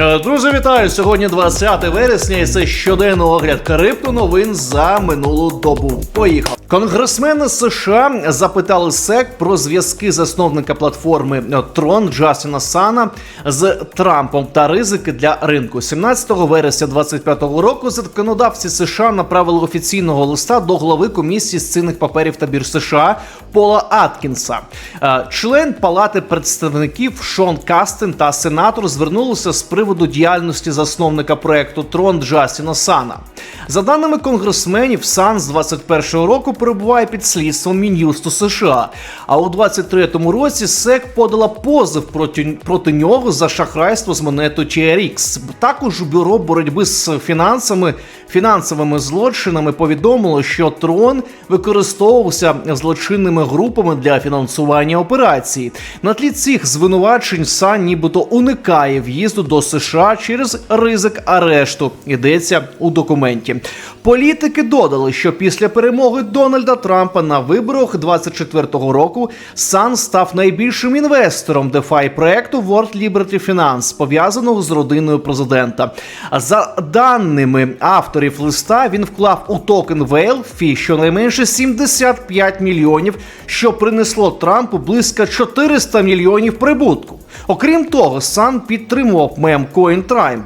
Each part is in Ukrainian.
Е, Друзі, вітаю! Сьогодні 20 вересня, і це щоденний огляд криптоновин за минулу добу. Поїхав. Конгресмени США запитали СЕК про зв'язки засновника платформи Трон Джастіна Сана з Трампом та ризики для ринку. 17 вересня 2025 року законодавці США направили офіційного листа до голови комісії з цінних паперів та бірж США Пола Аткінса. Е, Член Палати представників Шон Кастен та сенатор звернулися з приводу діяльності засновника проекту Трон Джастіна Сана. За даними конгресменів, Сан з 21-го року перебуває під слідством Мін'юсту США. А у 23-му році СЕК подала позов проти, проти нього за шахрайство з монетою TRX. Також бюро боротьби з фінансами фінансовими злочинами повідомило, що трон використовувався злочинними групами для фінансування операцій. На тлі цих звинувачень Сан нібито уникає в'їзду до США через ризик арешту. Йдеться у документі. Політики додали, що після перемоги Дональда Трампа на виборах 24-го року Сан став найбільшим інвестором DeFi проекту World Liberty Finance, пов'язаного з родиною президента. За даними авторів листа, він вклав у токен Whale щонайменше 75 мільйонів, що принесло Трампу близько 400 мільйонів прибутку. Окрім того, Сан підтримував мем CoinTrime.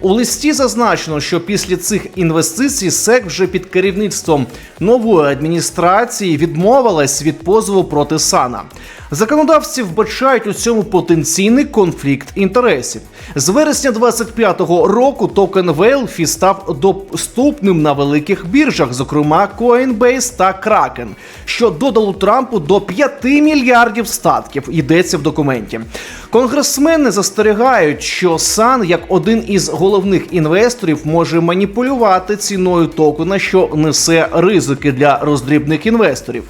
У листі зазначено, що після цих інвестицій СЕК вже під керівництвом нової адміністрації відмовилась від позову проти Сана. Законодавці вбачають у цьому потенційний конфлікт інтересів. З вересня 25-го року токен Велфі став доступним на великих біржах, зокрема Coinbase та Kraken, що додало Трампу до 5 мільярдів статків. Йдеться в документі. Конгресмени застерігають, що Сан, як один із головних інвесторів, може маніпулювати ціною токена, що несе ризики для роздрібних інвесторів.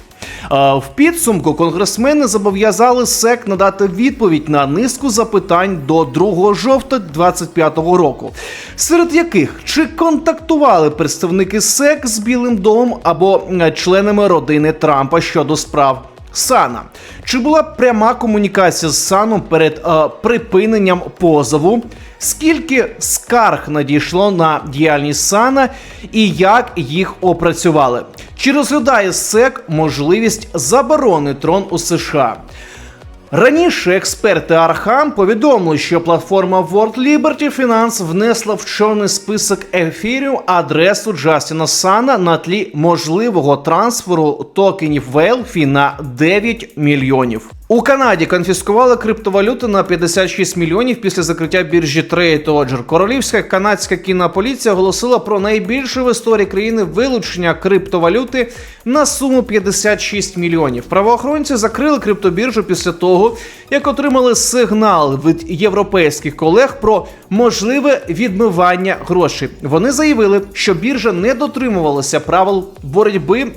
А, В підсумку конгресмени зобов'язали СЕК надати відповідь на низку запитань до 2 жовтня 2025 року, серед яких чи контактували представники СЕК з Білим домом або е, членами родини Трампа щодо справ. Сана чи була пряма комунікація з Саном перед е, припиненням позову? Скільки скарг надійшло на діяльність Сана і як їх опрацювали? Чи розглядає СЕК можливість заборони трон у США? Раніше експерти Архам повідомили, що платформа World Liberty Finance внесла в чорний список ефірів адресу Джастіна Сана на тлі можливого трансферу токенів Велфі на 9 мільйонів. У Канаді конфіскували криптовалюти на 56 мільйонів після закриття біржі TradeOdger. Королівська канадська кінополіція оголосила про найбільше в історії країни вилучення криптовалюти на суму 56 мільйонів. Правоохоронці закрили криптобіржу після того, як отримали сигнал від європейських колег про можливе відмивання грошей. Вони заявили, що біржа не дотримувалася правил боротьби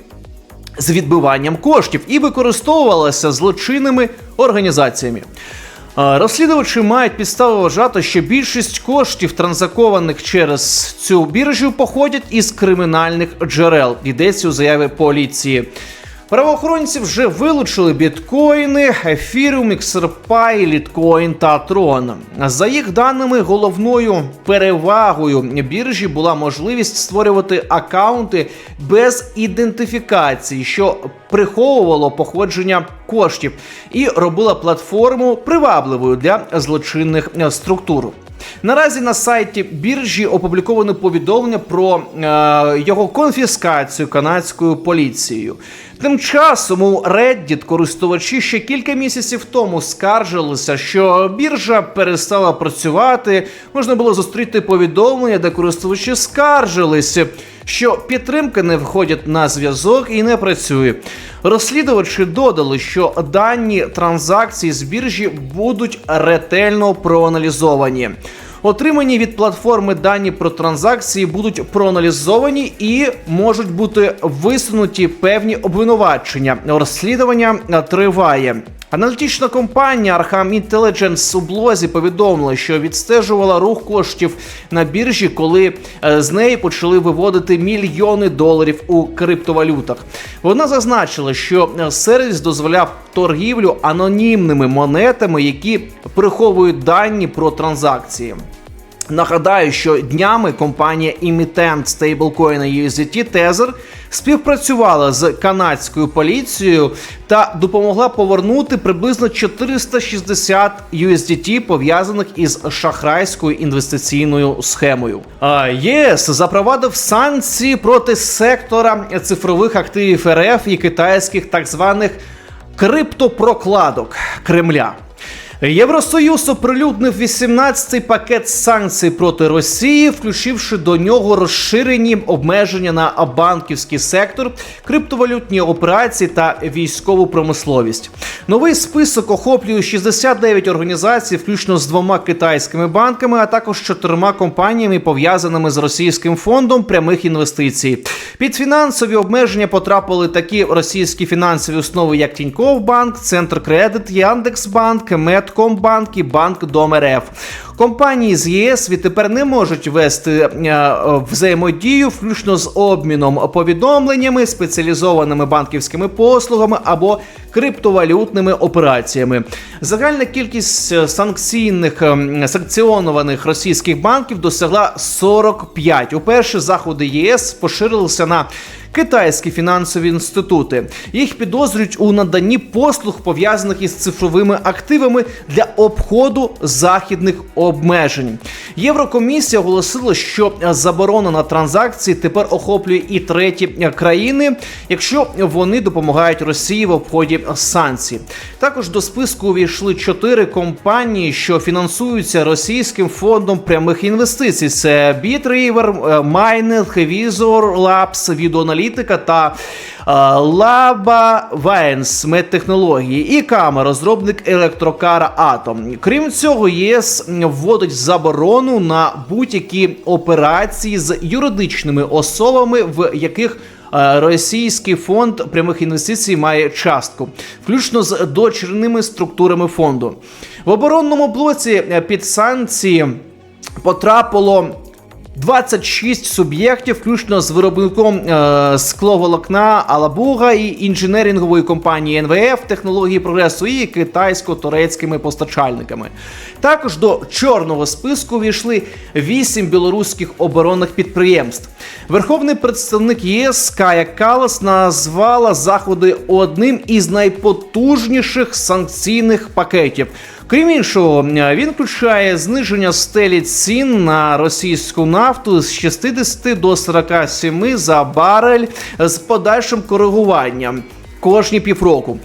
з відбиванням коштів і використовувалася злочинними організаціями. Розслідувачі мають підстави вважати, що більшість коштів, транзакованих через цю біржу, походять із кримінальних джерел. Йдеться у заяві поліції. Правоохоронці вже вилучили біткоїни, ефіріум, XRP, літкоін та трон. За їх даними, головною перевагою біржі була можливість створювати акаунти без ідентифікації, що приховувало походження коштів, і робила платформу привабливою для злочинних е, структур. Наразі на сайті біржі опубліковано повідомлення про е, його конфіскацію канадською поліцією. Тим часом у Reddit користувачі ще кілька місяців тому скаржилися, що біржа перестала працювати. Можна було зустріти повідомлення, де користувачі скаржилися, що підтримка не виходять на зв'язок і не працює. Розслідувачі додали, що дані транзакції з біржі будуть ретельно проаналізовані. Отримані від платформи дані про транзакції будуть проаналізовані і можуть бути висунуті певні обвинувачення. Розслідування триває. Аналітична компанія Arkham Intelligence у блозі повідомила, що відстежувала рух коштів на біржі, коли е, з неї почали виводити мільйони доларів у криптовалютах. Вона зазначила, що е, сервіс дозволяв торгівлю анонімними монетами, які приховують дані про транзакції. Нагадаю, що днями компанія емітент стейблкоїна USDT Tether співпрацювала з канадською поліцією та допомогла повернути приблизно 460 USDT, пов'язаних із шахрайською інвестиційною схемою. А ЄС запровадив санкції проти сектора цифрових активів РФ і китайських так званих криптопрокладок Кремля. Євросоюз оприлюднив 18-й пакет санкцій проти Росії, включивши до нього розширені обмеження на банківський сектор, криптовалютні операції та військову промисловість. Новий список охоплює 69 організацій, включно з двома китайськими банками, а також чотирма компаніями, пов'язаними з російським фондом прямих інвестицій. Під фінансові обмеження потрапили такі російські фінансові установи, як Тіньков Банк, Центр Кредит, Яндекс.Банк, Мет. Комбанк і Банк Дом РФ. Компанії з ЄС відтепер не можуть вести е, взаємодію, включно з обміном повідомленнями, спеціалізованими банківськими послугами або криптовалютними операціями. Загальна кількість е, санкційних е, санкціонованих російських банків досягла 45. Уперше заходи ЄС поширилися на Китайські фінансові інститути їх підозрюють у наданні послуг пов'язаних із цифровими активами для обходу західних обмежень. Єврокомісія оголосила, що заборона на транзакції тепер охоплює і треті країни, якщо вони допомагають Росії в обході санкцій. Також до списку увійшли чотири компанії, що фінансуються російським фондом прямих інвестицій: це BitRiver, Mining, Visor Labs, відеоаналітика та Лаба Вайнс медтехнології і Кама, розробник електрокара Атом. Крім цього, ЄС вводить заборону на будь-які операції з юридичними особами, в яких Російський фонд прямих інвестицій має частку, включно з дочірними структурами фонду в оборонному блоці під санкції потрапило 26 суб'єктів, включно з виробником е, скловолокна Алабуга і інженерингової компанії НВФ, технології прогресу і китайсько-турецькими постачальниками. Також до чорного списку війшли 8 білоруських оборонних підприємств. Верховний представник ЄС Кая Калас назвала заходи одним із найпотужніших санкційних пакетів. Крім іншого, він включає зниження стелі цін на російську нафту з 60 до 47 за барель з подальшим коригуванням кожні півроку.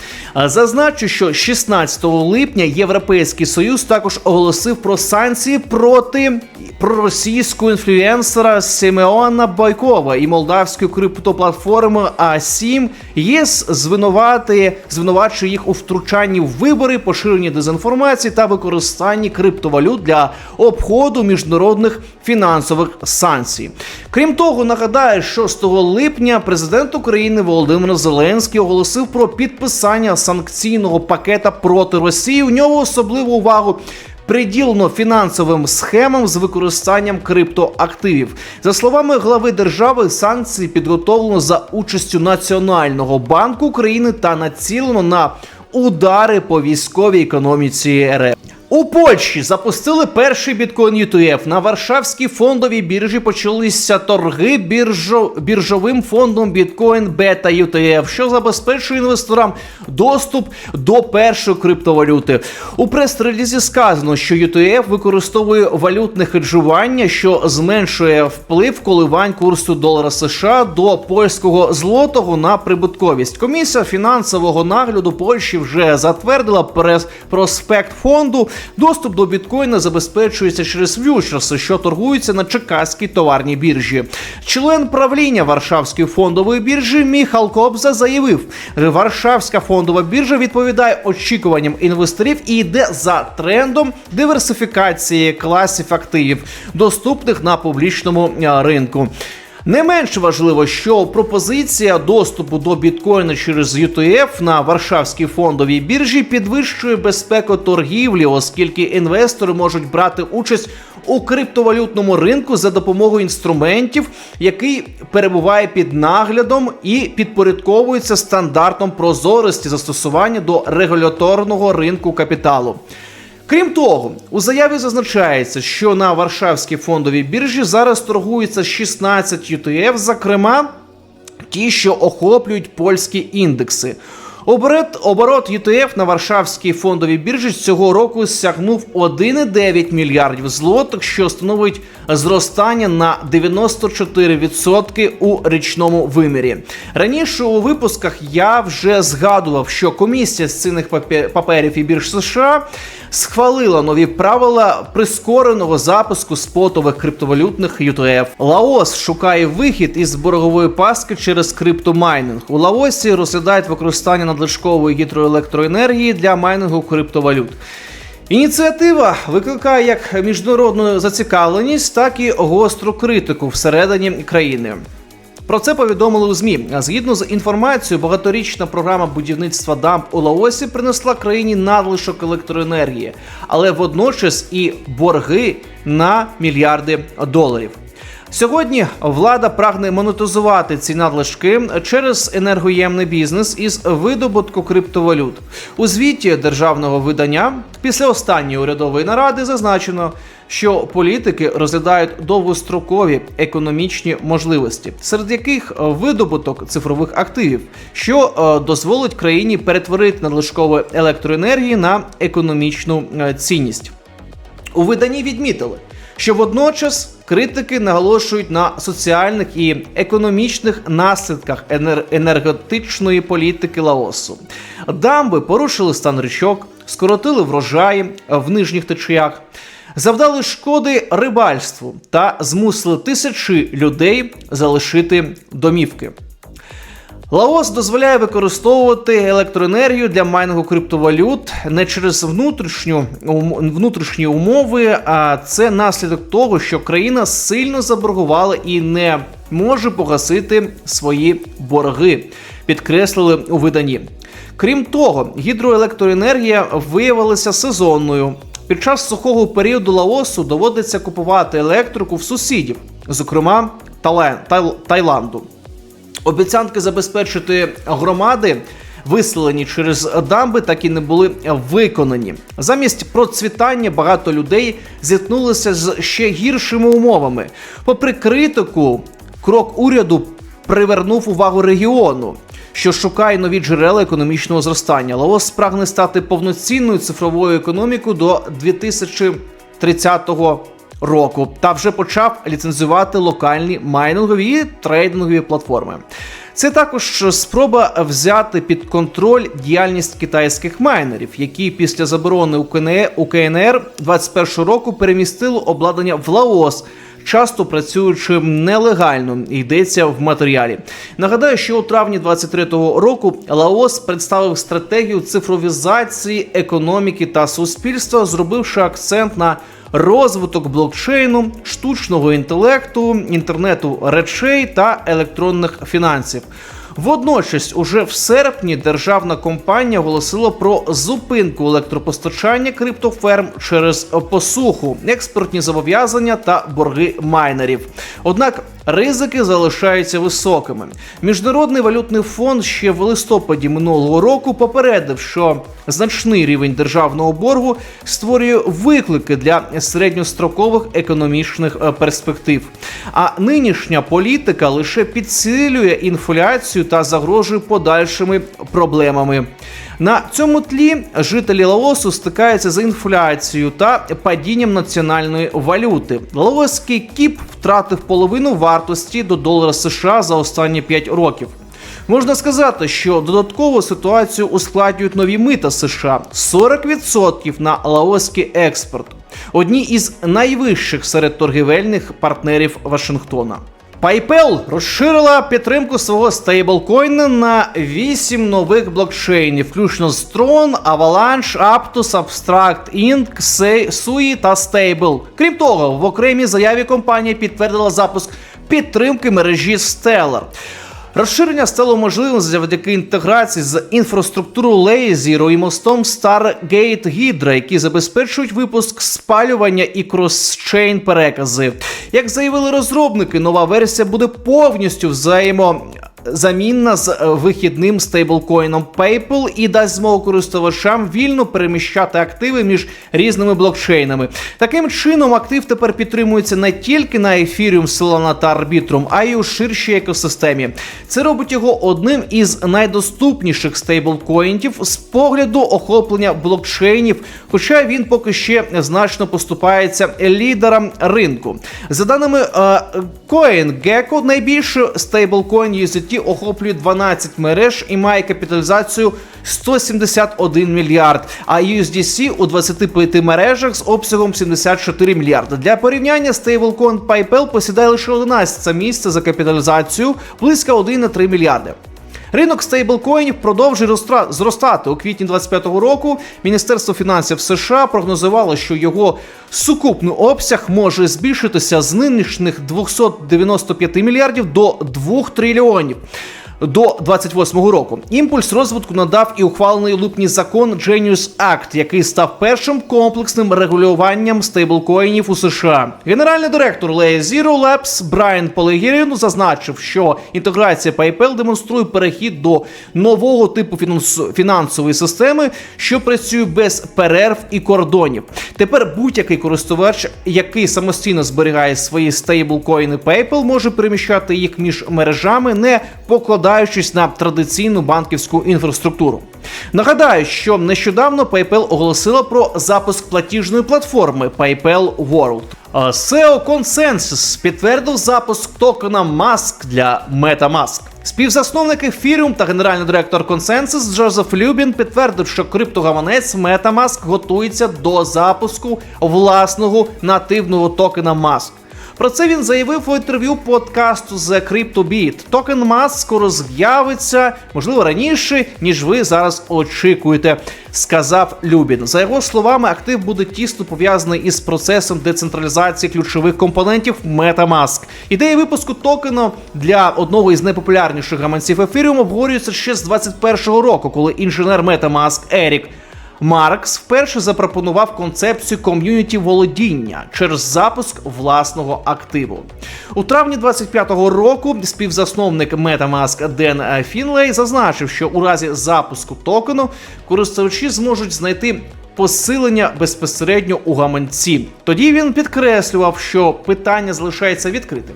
Зазначу, що 16 липня Європейський Союз також оголосив про санкції проти проросійського інфлюенсера Симеона Байкова і молдавської криптоплатформи А7 ЄС звинуватує звинувачує їх у втручанні в вибори, поширенні дезінформації та використанні криптовалют для обходу міжнародних фінансових санкцій. Крім того, нагадаю, 6 липня президент України Володимир Зеленський оголосив про підписання санкційного пакета проти Росії. У нього особливу увагу. Приділено фінансовим схемам з використанням криптоактивів. За словами глави держави, санкції підготовлено за участю Національного банку України та націлено на удари по військовій економіці РФ. У Польщі запустили перший біткоін ETF. На Варшавській фондовій біржі почалися торги біржо... біржовим фондом біткоін Бета ETF, що забезпечує інвесторам доступ до першої криптовалюти. У прес-релізі сказано, що ETF використовує валютне хеджування, що зменшує вплив коливань курсу долара США до польського злотого на прибутковість. Комісія фінансового нагляду Польщі вже затвердила прес проспект фонду. Доступ до біткоїна забезпечується через фьючерси, що торгуються на Чекаській товарній біржі. Член правління Варшавської фондової біржі Міхал Кобза заявив, Варшавська фондова біржа відповідає очікуванням інвесторів і йде за трендом диверсифікації класів активів, доступних на публічному ринку. Не менш важливо, що пропозиція доступу до біткоїна через ETF на Варшавській фондовій біржі підвищує безпеку торгівлі, оскільки інвестори можуть брати участь у криптовалютному ринку за допомогою інструментів, який перебуває під наглядом і підпорядковується стандартом прозорості застосування до регуляторного ринку капіталу. Крім того, у заяві зазначається, що на Варшавській фондовій біржі зараз торгується 16 ETF, зокрема ті, що охоплюють польські індекси. Оборот, оборот ETF на Варшавській фондовій біржі цього року сягнув 1,9 мільярдів злотих, що становить зростання на 94% у річному вимірі. Раніше у випусках я вже згадував, що комісія з цінних паперів і бірж США схвалила нові правила прискореного запуску спотових криптовалютних ETF. Лаос шукає вихід із боргової пастки через криптомайнинг. У Лаосі розглядають використання надлишкової гідроелектроенергії для майнингу криптовалют. Ініціатива викликає як міжнародну зацікавленість, так і гостру критику всередині країни. Про це повідомили у ЗМІ. Згідно з інформацією, багаторічна програма будівництва дамб у Лаосі принесла країні надлишок електроенергії, але водночас і борги на мільярди доларів. Сьогодні влада прагне монетизувати ці надлишки через енергоємний бізнес із видобутку криптовалют. У звіті державного видання після останньої урядової наради зазначено, що політики розглядають довгострокові економічні можливості, серед яких видобуток цифрових активів, що е, дозволить країні перетворити надлишкову електроенергії на економічну е, цінність. У виданні відмітили, що водночас критики наголошують на соціальних і економічних наслідках енер- енергетичної політики Лаосу. Дамби порушили стан річок, скоротили врожаї в нижніх течіях, завдали шкоди рибальству та змусили тисячі людей залишити домівки. Лаос дозволяє використовувати електроенергію для майнингу криптовалют не через внутрішню внутрішні умови, а це наслідок того, що країна сильно заборгувала і не може погасити свої борги, підкреслили у виданні. Крім того, гідроелектроенергія виявилася сезонною. Під час сухого періоду Лаосу доводиться купувати електрику в сусідів, зокрема Тален- Тайл- Таїланду. Обіцянки забезпечити громади, виселені через дамби, так і не були виконані. Замість процвітання багато людей зіткнулися з ще гіршими умовами. Попри критику, крок уряду привернув увагу регіону. Що шукає нові джерела економічного зростання. Лаос прагне стати повноцінною цифровою економікою до 2030 року та вже почав ліцензувати локальні майнингові і трейдингові платформи. Це також спроба взяти під контроль діяльність китайських майнерів, які після заборони у КНР, КНР 21 року перемістили обладнання в Лаос. Часто працюючи нелегально, йдеться в матеріалі. Нагадаю, що у травні 23-го року Лаос представив стратегію цифровізації економіки та суспільства, зробивши акцент на розвиток блокчейну, штучного інтелекту, інтернету речей та електронних фінансів. Водночас, уже в серпні державна компанія оголосила про зупинку електропостачання криптоферм через посуху, експортні зобов'язання та борги майнерів. Однак ризики залишаються високими. Міжнародний валютний фонд ще в листопаді минулого року попередив, що значний рівень державного боргу створює виклики для середньострокових економічних е, перспектив. А нинішня політика лише підсилює інфляцію та загрожує подальшими проблемами. На цьому тлі жителі Лаосу стикаються з інфляцією та падінням національної валюти. Лаоський кіп втратив половину вартості до долара США за останні 5 років. Можна сказати, що додаткову ситуацію ускладнюють нові мита США 40% на лаоський експорт, одні із найвищих серед торгівельних партнерів Вашингтона. PayPal розширила підтримку свого стейблкоїна на 8 нових блокчейнів, включно з Tron, Avalanche, Aptos, Abstract Inc., Sui та Stable. Крім того, в окремій заяві компанія підтвердила запуск підтримки мережі Stellar. Розширення стало можливим завдяки інтеграції з інфраструктурою Layer і мостом Stargate Hydra, які забезпечують випуск спалювання і кросчейн перекази. Як заявили розробники, нова версія буде повністю взаємо замінна з е, вихідним стейблкоїном PayPal і дасть змогу користувачам вільно переміщати активи між різними блокчейнами. Таким чином, актив тепер підтримується не тільки на Ethereum, Solana та Arbitrum, а й у ширшій екосистемі. Це робить його одним із найдоступніших стейблкоїнів з погляду охоплення блокчейнів, хоча він поки ще значно поступається лідерам ринку. За даними е, CoinGecko, найбільше стейблкоін USDT охоплює 12 мереж і має капіталізацію 171 мільярд, а USDC у 25 мережах з обсягом 74 мільярди. Для порівняння стейблкоін PayPal посідає лише 11 місце за капіталізацію близько 1,3 мільярди. Ринок стейблкоїнів продовжує зростати. У квітні 2025 року Міністерство фінансів США прогнозувало, що його сукупний обсяг може збільшитися з нинішніх 295 мільярдів до 2 трильйонів. До 28-го року імпульс розвитку надав і ухвалений у липні закон Genius Act, який став першим комплексним регулюванням стейблкоїнів у США. Генеральний директор Layer Zero Labs Брайан Полегірін зазначив, що інтеграція PayPal демонструє перехід до нового типу фінансової системи, що працює без перерв і кордонів. Тепер будь-який користувач, який самостійно зберігає свої стейблкоїни PayPal, може переміщати їх між мережами, не покладаючись на традиційну банківську інфраструктуру. Нагадаю, що нещодавно PayPal оголосила про запуск платіжної платформи PayPal World. SEO Consensus підтвердив запуск токена Mask для MetaMask. Співзасновник Ethereum та генеральний директор Consensus Джозеф Любін підтвердив, що криптогаманець MetaMask готується до запуску власного нативного токена Mask. Про це він заявив у інтерв'ю подкасту The CryptoBeat. Токен Mask скоро з'явиться, можливо, раніше, ніж ви зараз очікуєте, сказав Любін. За його словами, актив буде тісно пов'язаний із процесом децентралізації ключових компонентів MetaMask. Ідея випуску токену для одного із найпопулярніших гаманців Ethereum обговорюється ще з 21-го року, коли інженер MetaMask Ерік Маркс вперше запропонував концепцію ком'юніті володіння через запуск власного активу. У травні 25-го року співзасновник MetaMask Ден е, Фінлей зазначив, що у разі запуску токену користувачі зможуть знайти посилення безпосередньо у гаманці. Тоді він підкреслював, що питання залишається відкритим.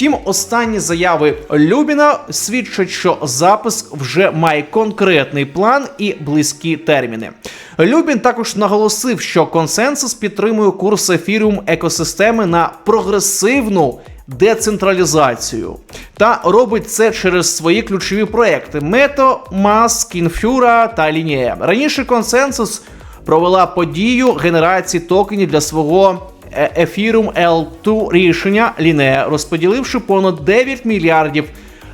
Втім, останні заяви Любіна свідчать, що запуск вже має конкретний план і близькі терміни. Любін також наголосив, що консенсус підтримує курс ефіріум екосистеми на прогресивну децентралізацію та робить це через свої ключові проекти Мето, Маск, Інфюра та Лінія. Раніше консенсус провела подію генерації токенів для свого е, Ethereum L2 рішення Лінея, розподіливши понад 9 мільярдів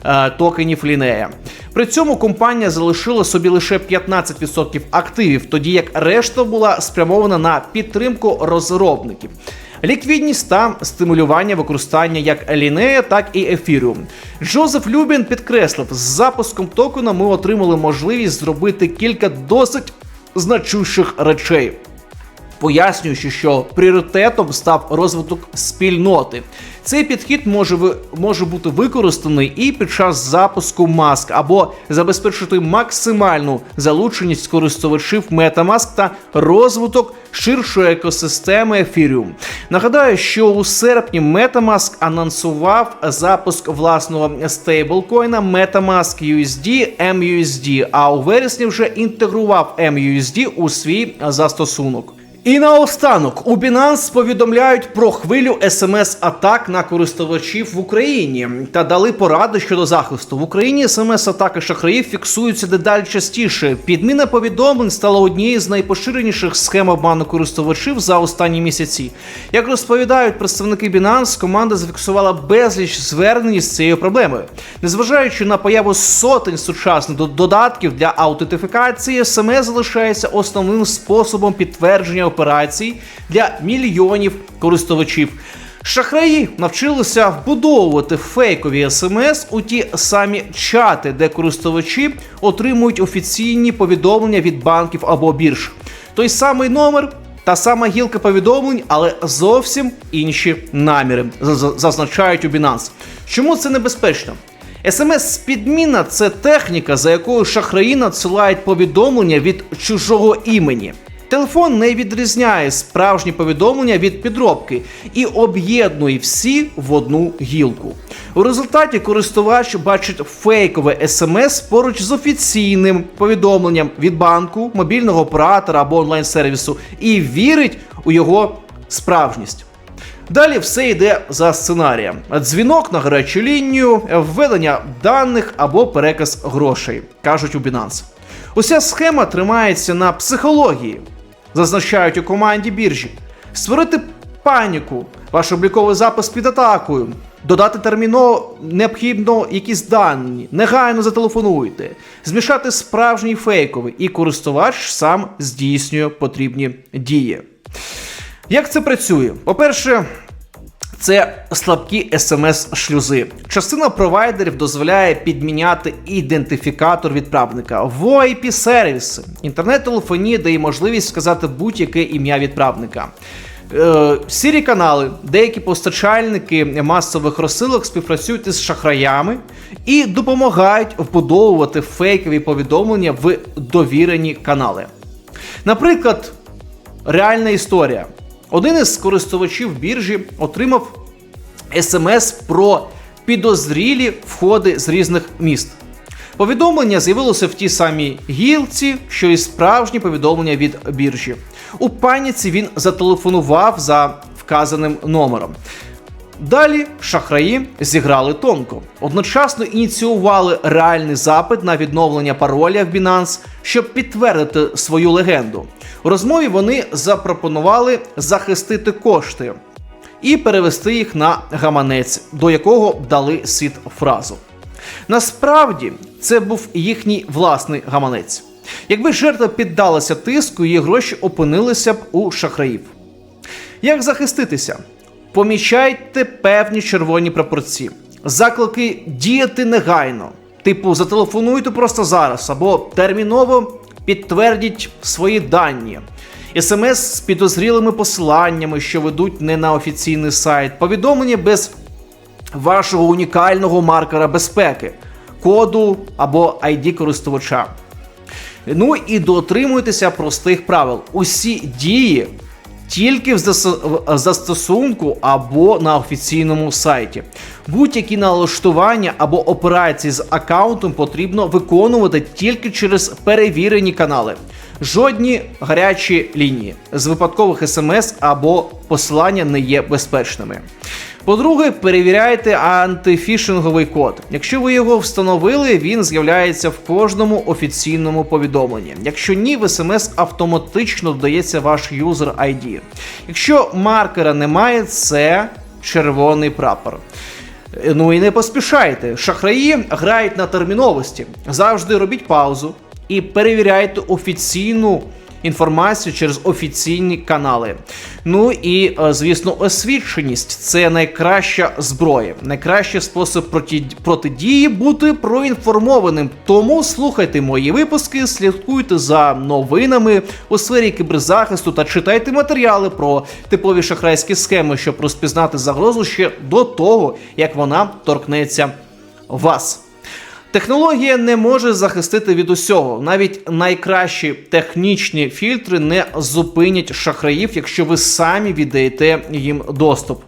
е, токенів Лінея. При цьому компанія залишила собі лише 15% активів, тоді як решта була спрямована на підтримку розробників. Ліквідність та стимулювання використання як Лінея, так і Ethereum. Джозеф Любін підкреслив, з запуском токена ми отримали можливість зробити кілька досить значущих речей. Пояснюючи, що пріоритетом став розвиток спільноти. Цей підхід може може бути використаний і під час запуску маск або забезпечити максимальну залученість користувачів MetaMask та розвиток ширшої екосистеми Ethereum. Нагадаю, що у серпні MetaMask анонсував запуск власного стейблкоїна MetaMask USD MUSD, а у вересні вже інтегрував MUSD у свій застосунок. І наостанок у Binance повідомляють про хвилю смс-атак на користувачів в Україні та дали поради щодо захисту. В Україні смс-атаки шахраїв фіксуються дедалі частіше. Підміна повідомлень стала однією з найпоширеніших схем обману користувачів за останні місяці. Як розповідають представники Binance, команда зафіксувала безліч звернень з цією проблемою. Незважаючи на появу сотень сучасних до- додатків для аутентифікації, смс залишається основним способом підтвердження операцій для мільйонів користувачів. Шахраї навчилися вбудовувати фейкові смс у ті самі чати, де користувачі отримують офіційні повідомлення від банків або бірж. Той самий номер, та сама гілка повідомлень, але зовсім інші наміри, зазначають у Binance. Чому це небезпечно? СМС-підміна це техніка, за якою шахраї надсилають повідомлення від чужого імені. Телефон не відрізняє справжні повідомлення від підробки і об'єднує всі в одну гілку. У результаті користувач бачить фейкове смс поруч з офіційним повідомленням від банку, мобільного оператора або онлайн-сервісу і вірить у його справжність. Далі все йде за сценарієм: дзвінок на гарячу лінію, введення даних або переказ грошей, кажуть у Binance. Уся схема тримається на психології, зазначають у команді біржі. Створити паніку, ваш обліковий запис під атакою, додати терміново необхідно якісь дані, негайно зателефонуйте, змішати справжній фейковий, і користувач сам здійснює потрібні дії. Як це працює? По-перше, це слабкі смс-шлюзи. Частина провайдерів дозволяє підміняти ідентифікатор відправника, voip сервіси інтернет-телефонія дає можливість сказати будь-яке ім'я відправника. Е, Сірі канали, деякі постачальники масових розсилок співпрацюють із шахраями і допомагають вбудовувати фейкові повідомлення в довірені канали. Наприклад, реальна історія. Один із користувачів біржі отримав смс про підозрілі входи з різних міст. Повідомлення з'явилося в тій самій гілці, що і справжні повідомлення від біржі. У паніці він зателефонував за вказаним номером. Далі шахраї зіграли тонко. Одночасно ініціювали реальний запит на відновлення пароля в Binance, щоб підтвердити свою легенду. У розмові вони запропонували захистити кошти і перевести їх на гаманець, до якого дали сід фразу. Насправді це був їхній власний гаманець. Якби жертва піддалася тиску, її гроші опинилися б у шахраїв. Як захиститися? Помічайте певні червоні прапорці. Заклики діяти негайно. Типу, зателефонуйте просто зараз або терміново підтвердіть свої дані. СМС з підозрілими посиланнями, що ведуть не на офіційний сайт, повідомлення без вашого унікального маркера безпеки, коду або ID користувача. Ну і дотримуйтеся простих правил. Усі дії тільки в застосунку або на офіційному сайті. Будь-які налаштування або операції з аккаунтом потрібно виконувати тільки через перевірені канали. Жодні гарячі лінії з випадкових смс або посилання не є безпечними. По-друге, перевіряйте антифішинговий код. Якщо ви його встановили, він з'являється в кожному офіційному повідомленні. Якщо ні, в смс автоматично додається ваш юзер ID. Якщо маркера немає, це червоний прапор. Ну і не поспішайте. Шахраї грають на терміновості. Завжди робіть паузу і перевіряйте офіційну інформацію через офіційні канали. Ну і е, звісно, освіченість це найкраща зброя, найкращий спосіб протидії бути проінформованим. Тому слухайте мої випуски, слідкуйте за новинами у сфері кіберзахисту та читайте матеріали про типові шахрайські схеми, щоб розпізнати загрозу ще до того, як вона торкнеться вас. Технологія не може захистити від усього. Навіть найкращі технічні фільтри не зупинять шахраїв, якщо ви самі віддаєте їм доступ.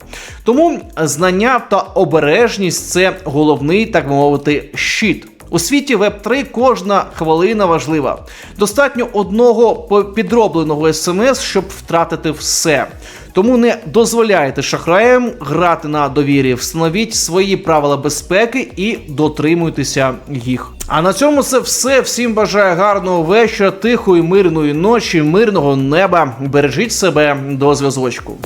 Тому знання та обережність це головний, так мовити, щит. У світі web 3 кожна хвилина важлива. Достатньо одного підробленого смс, щоб втратити все. Тому не дозволяйте шахраям грати на довірі, встановіть свої правила безпеки і дотримуйтеся їх. А на цьому це все. Всім бажаю гарного вечора, тихої, мирної ночі, мирного неба. Бережіть себе до зв'язочку.